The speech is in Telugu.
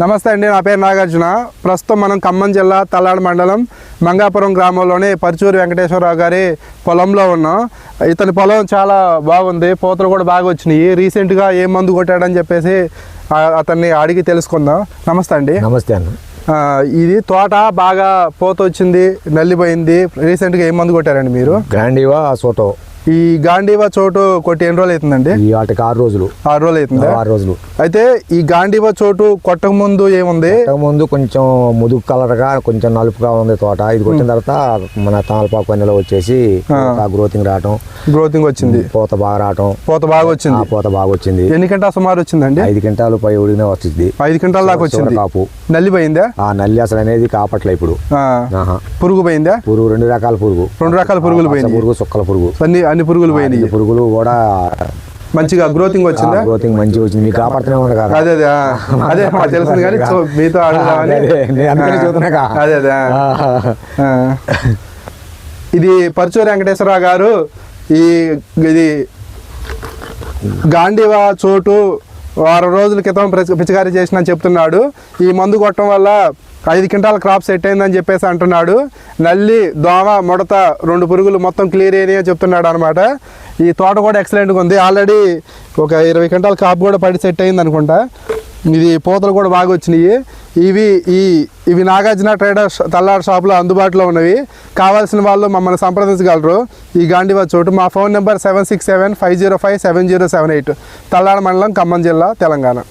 నమస్తే అండి నా పేరు నాగార్జున. ప్రస్తుతం మనం ఖమ్మం జిల్లా తల్లాడు మండలం మంగాపురం గ్రామంలోని పరుచూరి వెంకటేశ్వరరావు గారి పొలంలో ఉన్నాం. ఇతని పొలం చాలా బాగుంది పూతలు కూడా బాగా వచ్చినాయి. రీసెంట్గా ఏ మందు కొట్టాడని చెప్పేసి అతన్ని అడిగి తెలుసుకుందాం. నమస్తే అండి. నమస్తే ఆ, ఇది తోట బాగా పూత వచ్చింది నల్లిపోయింది. రీసెంట్గా ఏ మందు కొట్టారండి మీరు? గ్రాండివా సోటో ఈ గాంధీవా చోటు కొట్టి ఎన్ని రోజులు అవుతుందండి? ఈ వాటికి ఆరు రోజులు. ఆరు రోజులు అవుతుందా? ఆరు రోజులు. అయితే ఈ గాంధీవా చోటు కొట్టక ముందు ఏముంది? ముందు కొంచెం ముదుగు కలర్గా కొంచెం నలుపుగా ఉంది తోట. ఇది కొట్టిన తర్వాత మన తామలపాకు పన్నెలో వచ్చేసి గ్రోతింగ్ రావటం. గ్రోతింగ్ వచ్చింది. పూత బాగా రావటం. పూత బాగా వచ్చింది. పూత బాగా వచ్చింది. ఎన్ని గంటల సుమారు వచ్చిందండి? ఐదు క్వింటాలు పై ఉడిగిన వస్తుంది. ఐదు గంటల దాకా వచ్చింది. కాపు. నల్లిపోయిందా ఆ నల్లి అసలు అనేది కాపట్లే ఇప్పుడు. పురుగు పోయిందా? పురుగు రెండు రకాల పురుగు. రెండు రకాల పురుగులు పోయినాయి పురుగు సుక్కల పురుగు. అన్ని అన్ని పురుగులు పోయినాయి. పురుగులు కూడా మంచిగా గ్రోతింగ్ వచ్చిందా? గ్రోతింగ్ మంచిగా వచ్చింది. మీకు కాపాడుతూనే ఉంది కదా. అదే అదే అదే మాకు తెలిసింది కానీ మీతో అడుగుదామని. అదే. అదే. ఇది పరచూరి వెంకటేశ్వరరావు గారు ఈ ఇది గాంధీవా చోటు వారం రోజుల క్రితం పిచ- పిచికారీ చేసిన చెప్తున్నాడు. ఈ మందు కొట్టడం వల్ల ఐదు క్వింటాల క్రాప్ సెట్ అయిందని చెప్పేసి అంటున్నాడు. నల్లి దోమ ముడత రెండు పురుగులు మొత్తం క్లియర్ అయినాయని చెప్తున్నాడు అనమాట ఈ తోట కూడా ఎక్సలెంట్గా ఉంది. ఆల్రెడీ ఒక ఇరవై క్వింటాల కాపు కూడా పడి సెట్ అయింది అనుకుంటా. ఇది పూతలు కూడా బాగా వచ్చినాయి. ఇవి ఈ ఇవి నాగార్జున ట్రేడర్ షా- షాప్లో అందుబాటులో ఉన్నవి. కావాల్సిన వాళ్ళు మమ్మల్ని సంప్రదించగలరు. ఈ గాంధీవా చోటు మా phone number seven six seven five zero five seven zero seven eight. Tallada మండలం ఖమ్మం జిల్లా తెలంగాణ.